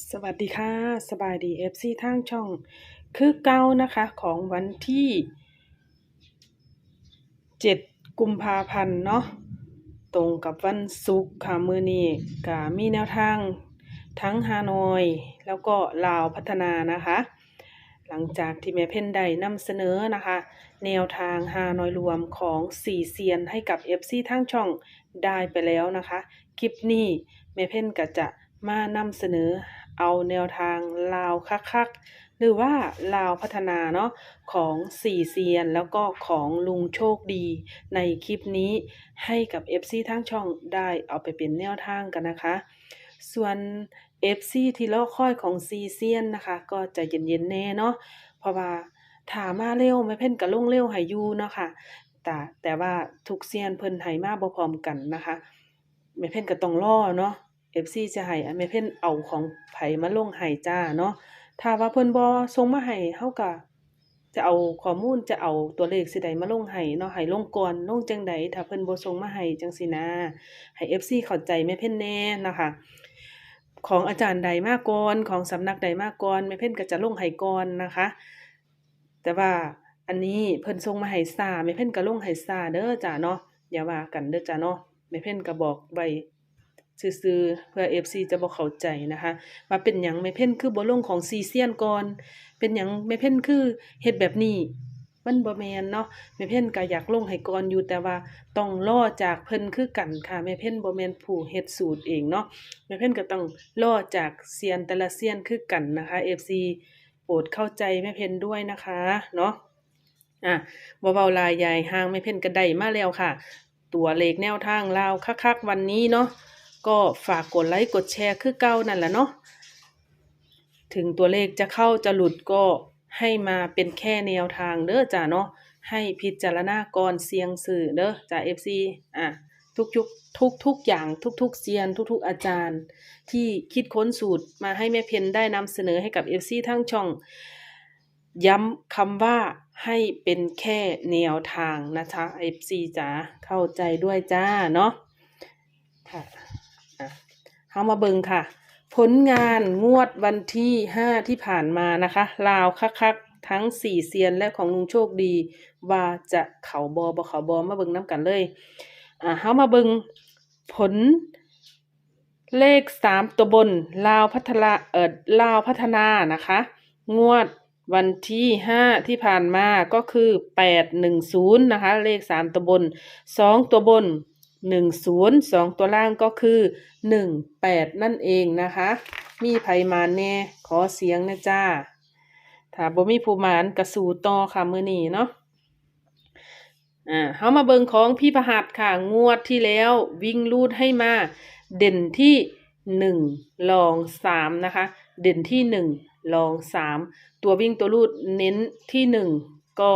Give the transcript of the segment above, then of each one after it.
สวัสดีค่ะ สบายดี FC ทางช่อง คือเก้านะคะของวันที่7กุมภาพันธ์เนาะตรงกับวันศุกร์ค่ะมือนี้ก็มีแนวทางทั้งฮานอย แล้วก็ลาวพัฒนานะคะ หลังจากที่แม่เพ่นได้นำเสนอนะคะ แนวทางฮานอยรวมของสี่เซียนให้กับ FC ทางช่องได้ไปแล้วนะคะ คลิปนี้แม่เพ่นก็จะมานำเสนอ เอาแนวทางลาวคักๆ หรือว่าลาวพัฒนาเนาะของสี่เซียนแล้วก็ของลุงโชคดีในคลิปนี้ให้กับ FC ทางช่องได้เอาไปเป็นแนวทางกันนะคะ ส่วน FC ที่รอคอยของซีเซียนนะคะ ก็ใจะเย็นๆแน่เนาะเพราะว่าถามาเร็วไม่เพ่นกับลงเร็วหายยูเนาะค่ะแต่แต่ว่าทุกเซียนเพิ่นให้มาบ่พร้อมกันนะคะแม่เพ่นก็ต้องรอเนาะ FC จะให้อะแม่เพ่นเอาของไผมาลงให้จ้าเนาะถ้าว่าเพิ่นบ่ส่งมาให้เฮาก็จะเอาข้อมูลจะเอาตัวเลขสิใดมาลงให้เนาะให้ลงก่อนลงจังใดถ้าเพิ่นบ่ส่งมาให้จังซี่นะให้ FC เข้าใจแม่เพ่นแน่นะคะของอาจารย์ใดมาก่อนของสำนักใดมาก่อนแม่เพ่นก็จะลงให้ก่อนนะคะ แต่ว่าอันนี้เพิ่นส่งมาให้ซ่าแม่เพ่นก็ลงให้ซ่าเด้อจ้าเนาะอย่าว่ากันเด้อจ้าเนาะแม่เพ่นก็บอกไว้ ซื่อๆเพื่อ FC จะบ่เข้าใจนะคะว่าเป็นหยังแม่เพ่นคือบ่ลงของซีเซียนก่อน เป็นหยังแม่เพ่นคือเฮ็ดแบบนี้มันบ่แมนเนาะแม่เพ่นก็อยากลงให้ก่อนอยู่แต่ว่าต้องรอจากเพิ่นคือกันค่ะแม่เพ่นบ่แมนผู้เฮ็ดสูตรเองเนาะแม่เพ่นก็ต้องรอจากเซียนแต่ละเซียนคือกันนะคะ FC โปรดเข้าใจแม่เพ่นด้วยนะคะเนาะอะบ่เว้าลายยายห่างแม่เพ่นก็ได้มาแล้วค่ะ ตัวเลขแนวทางลาวคักๆวันนี้เนาะ ก็ฝากกดไลค์กดแชร์คือเก่านั่นแหละเนาะถึงตัวเลขจะเข้าจะหลุดก็ให้มาเป็นแค่แนวทางเด้อจ้าเนาะให้พิจารณาก่อนเสียงสื่อเด้อจ้า FC อะทุกยุกทุกทุกอย่างทุกทุกเซียน ทุกทุกอาจารย์ ที่คิดค้นสูตรมาให้แม่เพนได้นำเสนอให้กับ FC ทั้งช่อง ย้ำคำว่าให้เป็นแค่แนวทางนะคะ FC จ๋าเข้าใจด้วยจ้าเนาะค่ะ เฮามาเบิงค่ะ ผลงานงวดวันที่5ที่ผ่านมานะคะ ลาวคักๆทั้ง4เซียนและของลุงโชคดี ว่าจะเขาบอบเขาบอมาเบิงน้ำกันเลยอ่าเฮามาเบิงผลเลข3ตัวบน ลาวพัฒนาเอ่อลาวพัฒนานะคะ งวดวันที่5ที่ผ่านมาก็คือ810นะคะ เลข3ตัวบน2ตัวบน 10 2 ตัวล่างก็คือ 18 นั่นเองนะคะ มีไผมาแน่ขอเสียงนะจ้า ถ้าบ่มีผู้มานกระสูต่อค่ะมือนี้เนาะอ่าเฮามาเบิงของพี่พหัสค่ะ งวดที่แล้ววิ่งลูดให้มา เด่นที่หนึ่งรองสามนะคะ เด่นที่หนึ่งรองสามตัววิ่งตัวลูดเน้นที่หนึ่งก็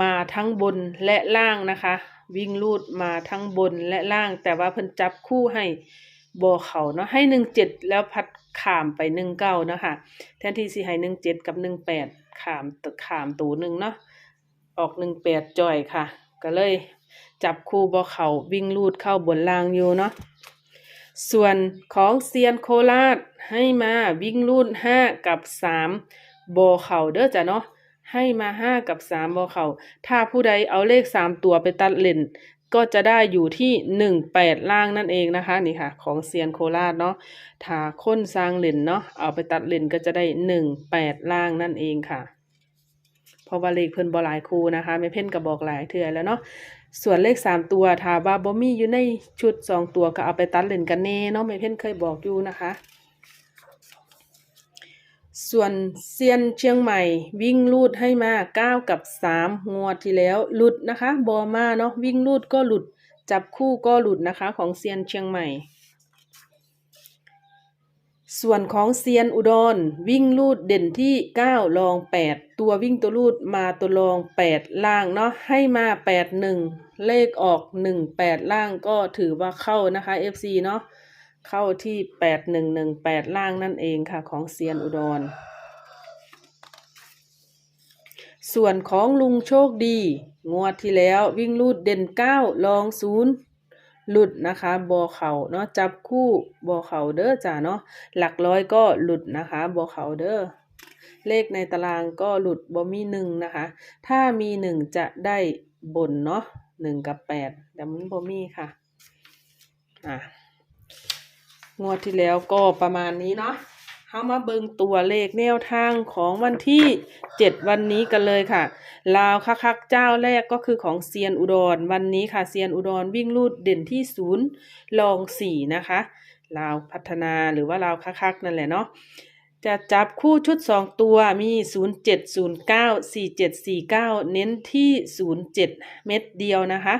มาทั้งบนและล่างนะคะ วิ่งลูดมาทั้งบนและล่าง แต่ว่าเพิ่นจับคู่ให้บอเขาเนาะให้หนึ่งเจ็ดแล้วพัดขามไปหนึ่งเก้านะคะแทนที่สิให้หนึ่งเจ็ดกับหนึ่งแปดขามตขามตัวหนึ่งเนาะออกหนึ่งแปดจอยค่ะ ก็เลยจับคู่บ่เขาวิ่งลูดเข้าบนล่างอยู่เนาะส่วนของเซียนโคราชให้มาวิ่งลูดห้ากับสามบ่เขาเด้อจ้ะเนาะ ให้มาห้ากับสามบ่เขาถ้าผู้ใดเอาเลขสามตัวไปตัดเล่น ก็จะได้อยู่ที่หนึ่งแปดล่างนั่นเองนะคะนี่ค่ะ ของเซียนโคราชเนาะถ้าค้นสร้างเล่นเนาะเอาไปตัดเล่นก็จะได้หนึ่งแปดล่างนั่นเองค่ะเพราะว่าเลขเพิ่นบ่หลายคู่นะคะแม่เพ่นก็บอกหลายเทื่อแล้วเนาะส่วนเลขสามตัวถ้าว่าบ่มีอยู่ในชุดสองตัวก็เอาไปตัดเล่นกันแน่เนาะแม่เพ่นเคยบอกอยู่นะคะ ส่วนเซียนเชียงใหม่ วิ่งลูดให้มาเก้ากับสามงวดที่แล้วหลุดนะคะบอมาเนาะวิ่งลูดก็หลุด จับคู่ก็หลุดนะคะของเซียนเชียงใหม่ ส่วนของเซียนอุดร วิ่งลูดเด่นที่9รอง 8 ตัววิ่งตัวลูดมาตัวรอง 8 ล่างเนาะให้มา 8 1 เลขออก 1 8 ล่างก็ถือว่าเข้านะคะ FC เนาะ เข้าที่8 1 1 8ล่างนั่นเองค่ะของเซียนอุดร ส่วนของลุงโชคดี งวดที่แล้ววิ่งลูดเด่น9รอง0หลุดนะคะบอเขาเนาะจับคู่บอเขาเด้อจ้าเนาะหลักร้อยก็หลุดนะคะบอเขาเด้อเลขในตารางก็หลุดบ่มีหนึ่งนะคะ ถ้ามีหนึ่งจะได้บนเนาะหนึ่งกับแปดแต่มันบ่มีค่ะอะ งวดที่แล้วก็ประมาณนี้เนาะเข้ามาเบิ่งตัวเลขแนวทางของวันที่เจ็ดวันนี้กันเลยค่ะ ลาวคักๆเจ้าแรกก็คือของเซียนอุดร วันนี้ค่ะเซียนอุดรวิ่งลูดเด่นที่ศูนย์ลองสี่นะคะลาวพัฒนาหรือว่าลาวคักๆนั่นแหละเนาะจะจับคู่ชุดสองตัวมีศูนย์เจ็ดศูนย์เก้าสี่เจ็ดสี่เก้าเน้นที่ศูนย์เจ็ดเม็ดเดียวนะคะ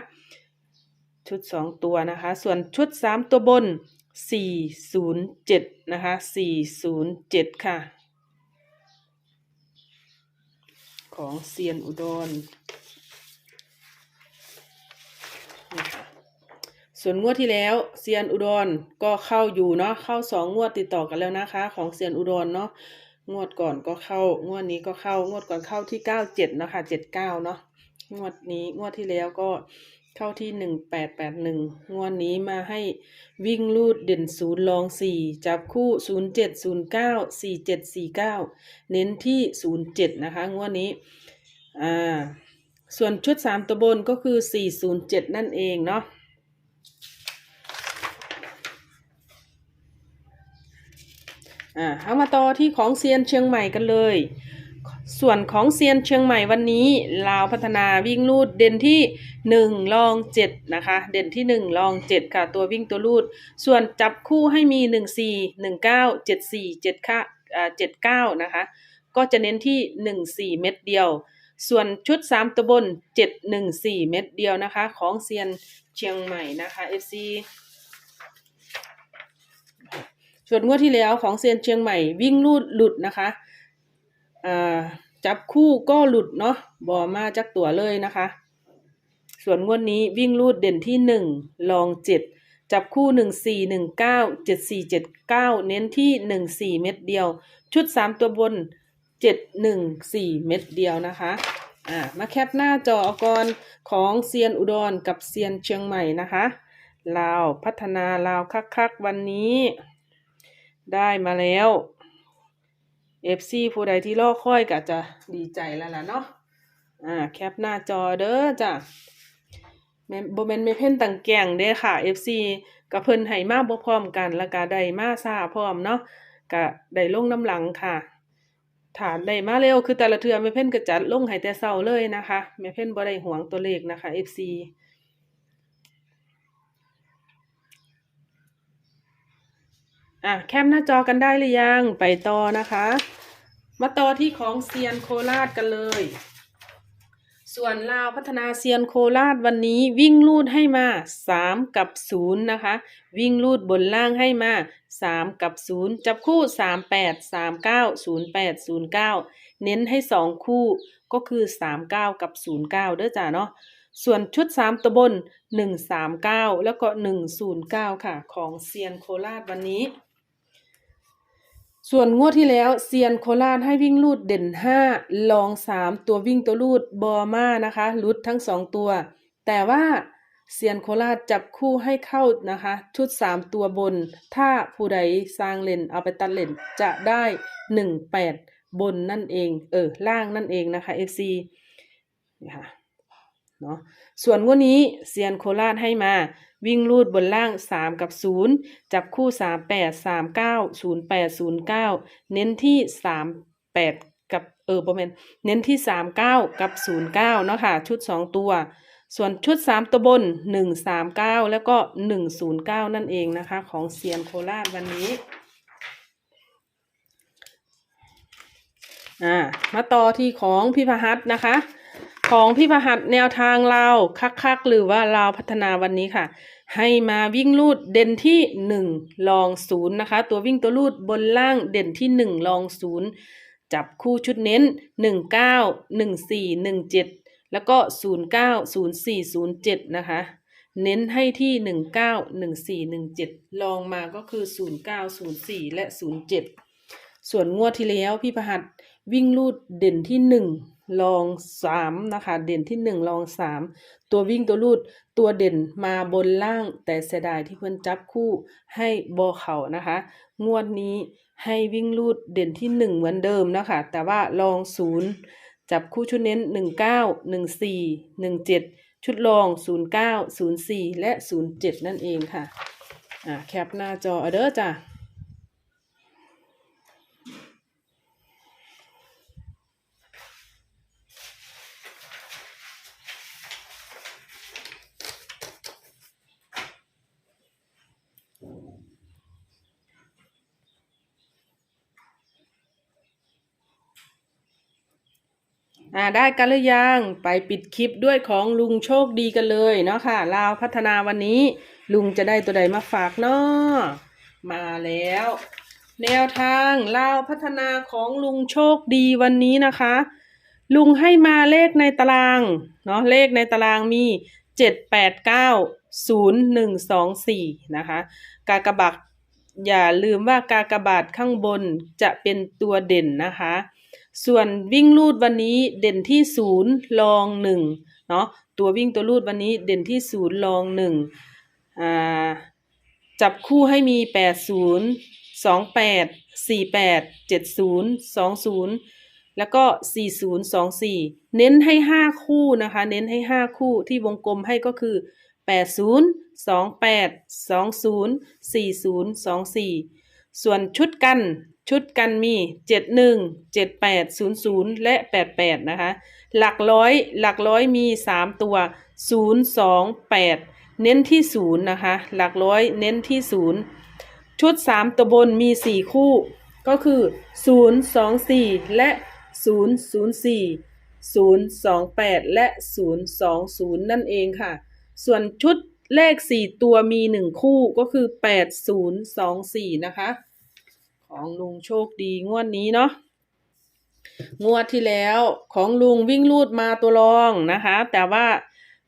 ชุดสองตัวนะคะ ส่วนชุดสามตัวบน สี่ศูนย์เจ็ดนะคะสี่ศูนย์เจ็ดค่ะ ของเซียนอุดรนะคะส่วนงวดที่แล้วเซียนอุดรก็เข้าอยู่เนาะเข้าสองงวดติดต่อกันแล้วนะคะ ของเซียนอุดรเนาะงวดก่อนก็เข้างวดนี้ก็เข้างวดก่อนเข้าที่เก้าเจ็ดนะคะเจ็ดเก้าเนาะงวดนี้งวดที่แล้วก็ เข้าที่หนึ่งแปดแปดหนึ่งงวดนี้มาให้วิ่งลูดเด่นศูนย์ลองสี่จับคู่ศูนย์เจ็ดศูนย์เก้าสี่เจ็ดสี่เก้าเน้นที่ศูนย์เจ็ดนะคะ งวดนี้อ่าส่วนชุดสามตัวบนก็คือ407นั่นเองเนาะอ่าเอามาต่อที่ของเซียนเชียงใหม่กันเลย ส่วนของเซียนเชียงใหม่วันนี้ลาวพัฒนาวิ่งลูดเด่นที่ หนึ่งลองเจ็ดนะคะ เด่นที่หนึ่งลองเจ็ดค่ะ ตัววิ่งตัวลูด ส่วนจับคู่ให้มีหนึ่งสี่หนึ่งเก้าเจ็ดสี่เจ็ดค่ะอ่าเจ็ดเก้านะคะ ก็จะเน้นที่หนึ่งสี่เม็ดเดียว ส่วนชุดสามตัวบนเจ็ดหนึ่งสี่เม็ดเดียวนะคะ ของเซียนเชียงใหม่นะคะ FC ส่วนงวดที่แล้วของเซียนเชียงใหม่วิ่งลูดหลุดนะคะจับคู่ก็หลุดเนาะบอมาจากตัวเลยนะคะ ส่วนงวดนี้วิ่งลูดเด่นที่หนึ่งลองเจ็ดจับคู่หนึ่งสี่หนึ่งเก้าเจ็ดสี่เจ็ดเก้าเน้นที่หนึ่งสี่เม็ดเดียว ชุดสามตัวบนเจ็ดหนึ่งสี่เม็ดเดียวนะคะอ่ามาแคปหน้าจออก่อนของเซียนอุดรกับเซียนเชียงใหม่นะคะลาวพัฒนาลาวคักๆวันนี้ ได้มาแล้ว FC ผู้ใดที่รอค่อยก็จะดีใจแล้วล่ะเนาะอ่าแคปหน้าจอเด้อจ้ะ แม่นบ่แม่นแม่เพ่นต่างแก่งเด้ค่ะ FC ก็เพิ่นให้มาบ่พร้อมกัน แล้วก็ได้มาช้าพร้อมเนาะก็ได้ลงน้ำหลังค่ะถ้าได้มาเร็วคือแต่ละเทือแม่เพ่นก็จัดลงให้แต่เช้าเลยนะคะแม่เพ่นบ่ได้หวงตัวเลขนะคะ FC อะแคปหน้าจอกันได้หรือยัง ไปต่อนะคะ มาต่อที่ของเซียนโคราชกันเลย ส่วนลาวพัฒนาเซียนโคราชวันนี้วิ่งลูดให้มา 3 กับ 0 นะคะ วิ่งลูดบนล่างให้มา 3 กับ 0 จับคู่ 3 8 3 9 0 8 0 9 เน้นให้ 2 คู่ก็คือ 3 9 กับ 0 9เด้อจ้าเนาะส่วนชุด 3 ตัวบน 1 3 9 แล้วก็ 1 0 9 ค่ะ ของเซียนโคราชวันนี้ ส่วนงวดที่แล้วเซียนโคราชให้วิ่งลูดเด่นห้าลองสามตัววิ่งตัวลูดบอมานะคะลุดทั้งสองตัว แต่ว่าเซียนโคราชจับคู่ให้เข้านะคะ ชุดสามตัวบน ถ้าผู้ใดสร้างเลนเอาไปตัดเลนจะได้หนึ่งแปดบนนั่นเอง เออ ล่างนั่นเองนะคะ FC นี่ค่ะเนาะส่วนงวดนี้เซียนโคราชให้มา วิ่งลูดบนล่าง 3 กับ 0 จับคู่ 3 8 3 9 0 8 0 9 เน้นที่ 3 8 กับเออประมาณเน้นที่ 3 9 กับ 0 9 เนาะค่ะ ชุด 2 ตัว ส่วนชุด 3 ตัวบน 1 3 9 แล้วก็ 1 0 9 นั่นเองนะคะ ของเซียนโคราชวันนี้อ่ามาต่อที่ของพี่พหัสนะคะ ของพี่พหัสแนวทางเราวคักๆหรือว่าเราวพัฒนาวันนี้ค่ะ ให้มาวิ่งลูดเด่นที่ 1 ลอง 0 นะคะ ตัววิ่งตัวลูดบนล่างเด่นที่ 1 ลอง 0 จับคู่ชุดเน้น 19 14 17 แล้วก็ 09 04 07 นะคะ เน้นให้ที่ 19 14 17 ลองมาก็คือ 09 04 และ 07 ส่วนงวดที่แล้วพี่ประหัสวิ่งลูดเด่นที่ 1 ลองสามนะคะ เด่นที่หนึ่งลองสามตัววิ่งตัวรูดตัวเด่นมาบนล่าง แต่เสียดายที่เพื่อนจับคู่ให้บอเขานะคะ งวดนี้ให้วิ่งรูดเด่นที่หนึ่งเหมือนเดิมนะคะ แต่ว่าลองศูนย์จับคู่ชุดเน้นหนึ่งเก้าหนึ่งสี่หนึ่งเจ็ดชุดลองศูนย์เก้าศูนย์สี่และศูนย์เจ็ดนั่นเองค่ะอ่าแคปหน้าจอเอเดอร์จ้ะ อ่าได้กันหรือยังไปปิดคลิปด้วยของลุงโชคดีกันเลยเนาะค่ะลาวพัฒนาวันนี้ ลุงจะได้ตัวใดมาฝากเนาะมาแล้ว แนวทางลาวพัฒนาของลุงโชคดีวันนี้นะคะ ลุงให้มาเลขในตารางเนาะเลขในตารางมีเจ็ดแปดเก้าศูนย์หนึ่งสองสี่นะคะกากระบาทอย่าลืมว่ากากระบาทข้างบนจะเป็นตัวเด่นนะคะ ส่วนวิ่งลูดวันนี้เด่นที่ศูนย์ลองหนึ่งเนาะตัววิ่งตัวลูดวันนี้เด่นที่ศูนย์ลองหนึ่งอ่าจับคู่ให้มีแปดศูนย์สองแปดสี่แปดเจ็ดศูนย์สองศูนย์แล้วก็สี่ศูนย์สองสี่เน้นให้ห้าคู่นะคะ เน้นให้ห้าคู่ที่วงกลมให้ก็คือแปดศูนย์สองแปดสองศูนย์สี่ศูนย์สองสี่ส่วนชุดกัน ชุดกันมีเจ็ดหนึ่งเจ็ดแปดศูนย์ศูนย์และแปดแปดนะคะ หลักร้อย หลักร้อยมีสามตัวศูนย์สองแปดเน้นที่ศูนย์นะคะ หลักร้อยเน้นที่ศูนย์ชุดสามตัวบนมีสี่คู่ ก็คือศูนย์สองสี่และศูนย์ศูนย์สี่ศูนย์สองแปดและศูนย์สองศูนย์นั่นเองค่ะ ส่วนชุดเลขสี่ตัวมีหนึ่งคู่ก็คือแปดศูนย์สองสี่นะคะ ของลุงโชคดีงวดนี้เนาะงวดที่แล้วของลุงวิ่งลูดมาตัวรองนะคะ แต่ว่า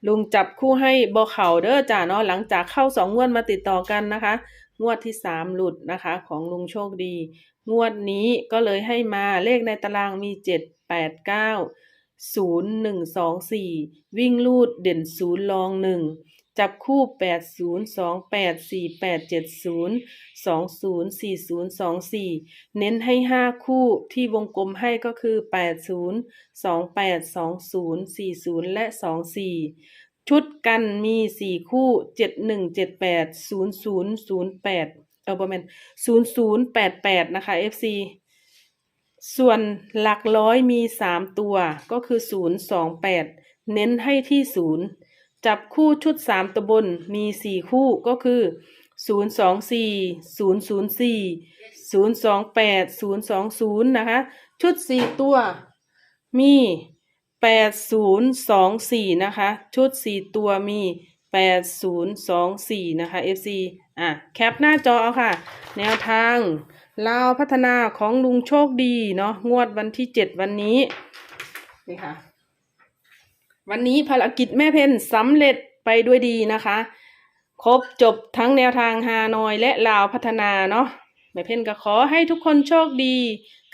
ลุงจับคู่ให้บอเข่าเด้อจ้าเนาะหลังจากเข้าสองงวดมาติดต่อกันนะคะ งวดที่สามหลุดนะคะ ของลุงโชคดี งวดนี้ก็เลยให้มาเลขในตารางมีเจ็ดแปดเก้าศูนย์หนึ่งสองสี่วิ่งลูดเด่นศูนย์ลองหนึ่ง จับคู่แปดศูนย์สองแปดสี่แปดเจ็ดศูนย์สองศูนย์สี่ศูนย์สองสี่เน้นให้ห้าคู่ที่วงกลมให้ก็คือแปดศูนย์สองแปดสองศูนย์สี่ศูนย์และสองสี่ชุดกันมีสี่คู่เจ็ดหนึ่งเจ็ดแปดศูนย์ศูนย์ศูนย์แปดเออประมาณศูนย์ศูนย์แปดแปดนะคะ FC ส่วนหลักร้อยมีสามตัวก็คือศูนย์สองแปดเน้นให้ที่ศูนย์ จับคู่ชุดสามตัวบนมีสี่คู่ก็คือศูนย์สองสี่ศูนย์ศูนย์สี่ศูนย์สองแปดศูนย์สองศูนย์นะคะ ชุดสี่ตัวมีแปดศูนย์สองสี่นะคะ ชุดสี่ตัวมีแปดศูนย์สองสี่นะคะ FC อะ แคปหน้าจอเอาค่ะ แนวทางลาวพัฒนาของลุงโชคดีเนาะงวดวันที่เจ็ดวันนี้นี่ค่ะ วันนี้ภารกิจแม่เพนสำเร็จไปด้วยดีนะคะ ครบจบทั้งแนวทางฮานอยและลาวพัฒนาเนาะแม่เพนก็ขอให้ทุกคนโชคดี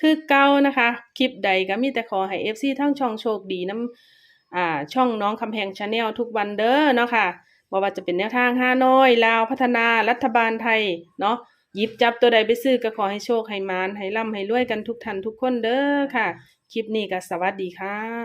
คือเก่านะคะ คลิปใดก็มีแต่ขอให้เอฟซีทั้งช่องโชคดีน้ำอ่าช่องน้องคำแพงชาแนลทุกวันเด้อเนาะค่ะบ่ว่าจะเป็นแนวทางฮานอยลาวพัฒนารัฐบาลไทยเนาะหยิบจับตัวใดไปซื้อก็ขอให้โชคให้มานให้ร่ำให้รวยกันทุกท่านทุกคนเด้อค่ะ คลิปนี้ก็สวัสดีค่ะ